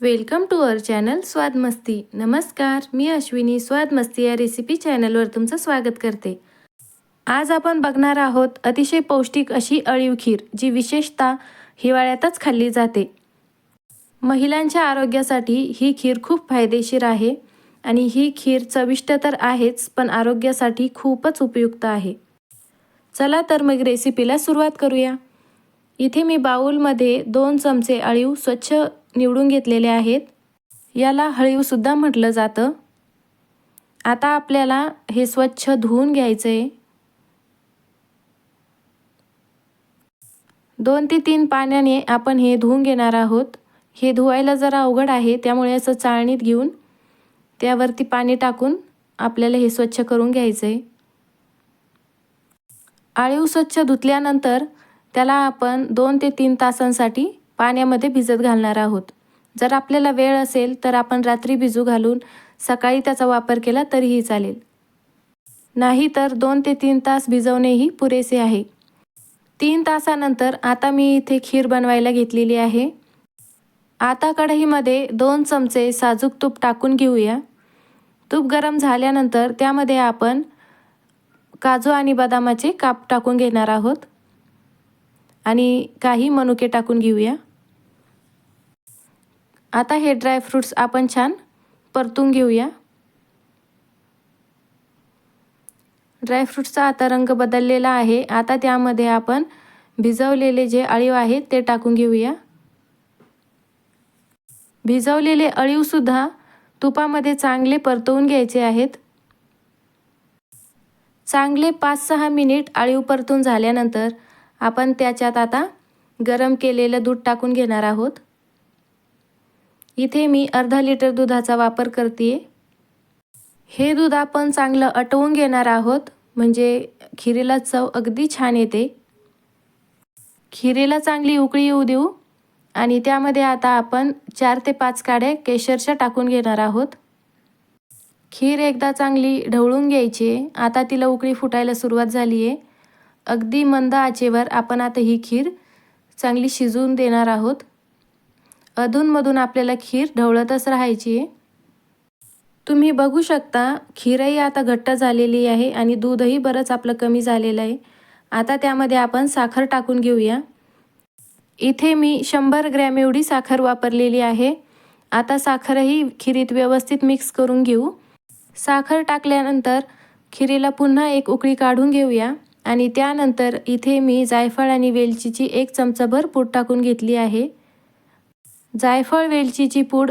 Welcome to our channel स्वाद मस्ती. नमस्कार मी अश्विनी स्वाद मस्ती या रेसिपी चॅनलवर तुमचं स्वागत करते. आज आपण बघणार आहोत अतिशय पौष्टिक अशी अळीव खीर जी विशेषतः हिवाळ्यातच खाल्ली जाते. महिलांच्या आरोग्यासाठी ही खीर खूप फायदेशीर आहे आणि ही खीर चविष्ट तर आहेच पण आरोग्यासाठी खूपच उपयुक्त आहे. चला तर मग रेसिपीला सुरुवात करूया. इथे मी बाऊलमध्ये दोन चमचे अळीव स्वच्छ निवडून घेतलेले आहेत. याला हळीवसुद्धा म्हटलं जातं. आता आपल्याला हे स्वच्छ धुवून घ्यायचं आहे दोन ते तीन पाण्याने आपण हे धुवून घेणार आहोत. हे धुवायला जरा अवघड आहे त्यामुळे असं चाळणीत घेऊन त्यावरती पाणी टाकून आपल्याला हे स्वच्छ करून घ्यायचं आहे आळीव स्वच्छ धुतल्यानंतर त्याला आपण दोन ते तीन तासांसाठी पाण्यामध्ये भिजत घालणार आहोत. जर आपल्याला वेळ असेल तर आपण रात्री भिजू घालून सकाळी त्याचा वापर केला तरीही चालेल. नाही तर दोन ते तीन तास भिजवणेही पुरेसे आहे. तीन तासानंतर आता मी इथे खीर बनवायला घेतलेली आहे. आता कढईमध्ये दोन चमचे साजूक तूप टाकून घेऊया. तूप गरम झाल्यानंतर त्यामध्ये आपण काजू आणि बदामाचे काप टाकून घेणार आहोत. आणि काही मनुके टाकून घेऊया. आता हे ड्रायफ्रूट्स आपण छान परतून घेऊया. ड्रायफ्रूट्सचा आता रंग बदललेला आहे. आता त्यामध्ये आपण भिजवलेले जे अळीव आहेत ते टाकून घेऊया. भिजवलेले अळीवसुद्धा तुपामध्ये चांगले परतवून घ्यायचे आहेत. चांगले पाच सहा मिनिट अळीव परतून झाल्यानंतर आपण त्याच्यात आता गरम केलेलं दूध टाकून घेणार आहोत. इथे मी अर्धा लिटर दुधाचा वापर करते हे दूध आपण चांगलं अटवून घेणार आहोत म्हणजे खिरीला चव अगदी छान येते. खिरीला चांगली उकळी येऊ देऊ आणि त्यामध्ये आता आपण चार ते पाच काड्या केशरच्या टाकून घेणार आहोत. खीर एकदा चांगली ढवळून घ्यायची आहे. आता तिला उकळी फुटायला सुरुवात झाली आहे अगदी मंद आचेवर आपण आता ही खीर चांगली शिजवून देणार आहोत. अधूनमधून आपल्याला खीर ढवळतच राहायची आहे. तुम्ही बघू शकता खीरही आता घट्ट झालेली आहे आणि दूधही बरंच आपलं कमी झालेलं आहे. आता त्यामध्ये आपण साखर टाकून घेऊया. इथे मी शंभर ग्रॅम एवढी साखर वापरलेली आहे. आता साखरही खिरीत व्यवस्थित मिक्स करून घेऊ. साखर टाकल्यानंतर खिरीला पुन्हा एक उकळी काढून घेऊया. आणि त्यानंतर इथे मी जायफळ आणि वेलचीची एक चमचाभर पूड टाकून घेतली आहे. जायफळ वेलचीची पूड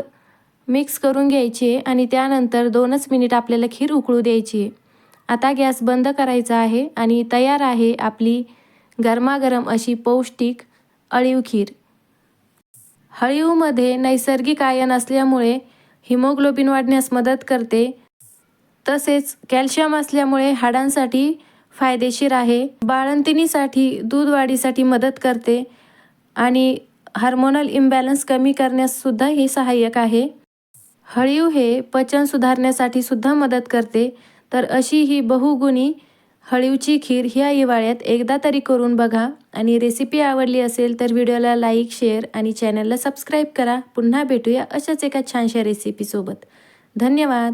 मिक्स करून घ्यायची आहे आणि त्यानंतर दोनच मिनिट आपल्याला खीर उकळू द्यायची आहे. आता गॅस बंद करायचा आहे आणि तयार आहे आपली गरमागरम अशी पौष्टिक अळीव खीर. हळीवमध्ये नैसर्गिक आयन असल्यामुळे हिमोग्लोबिन वाढण्यास मदत करते. तसेच कॅल्शियम असल्यामुळे हाडांसाठी फायदेशीर आहे. बाळंतिणीसाठी दूध वाढीसाठी मदत करते आणि हार्मोनल इम्बॅलन्स कमी करण्याससुद्धा हे सहाय्यक आहे. हळीव हे पचन सुधारण्यासाठी सुद्धा मदत करते. तर अशी ही बहुगुणी हळीवची खीर ह्या हिवाळ्यात एकदा तरी करून बघा आणि रेसिपी आवडली असेल तर व्हिडिओला लाईक शेअर आणि चॅनलला सबस्क्राईब करा. पुन्हा भेटूया अशाच एका छानशा रेसिपीसोबत धन्यवाद.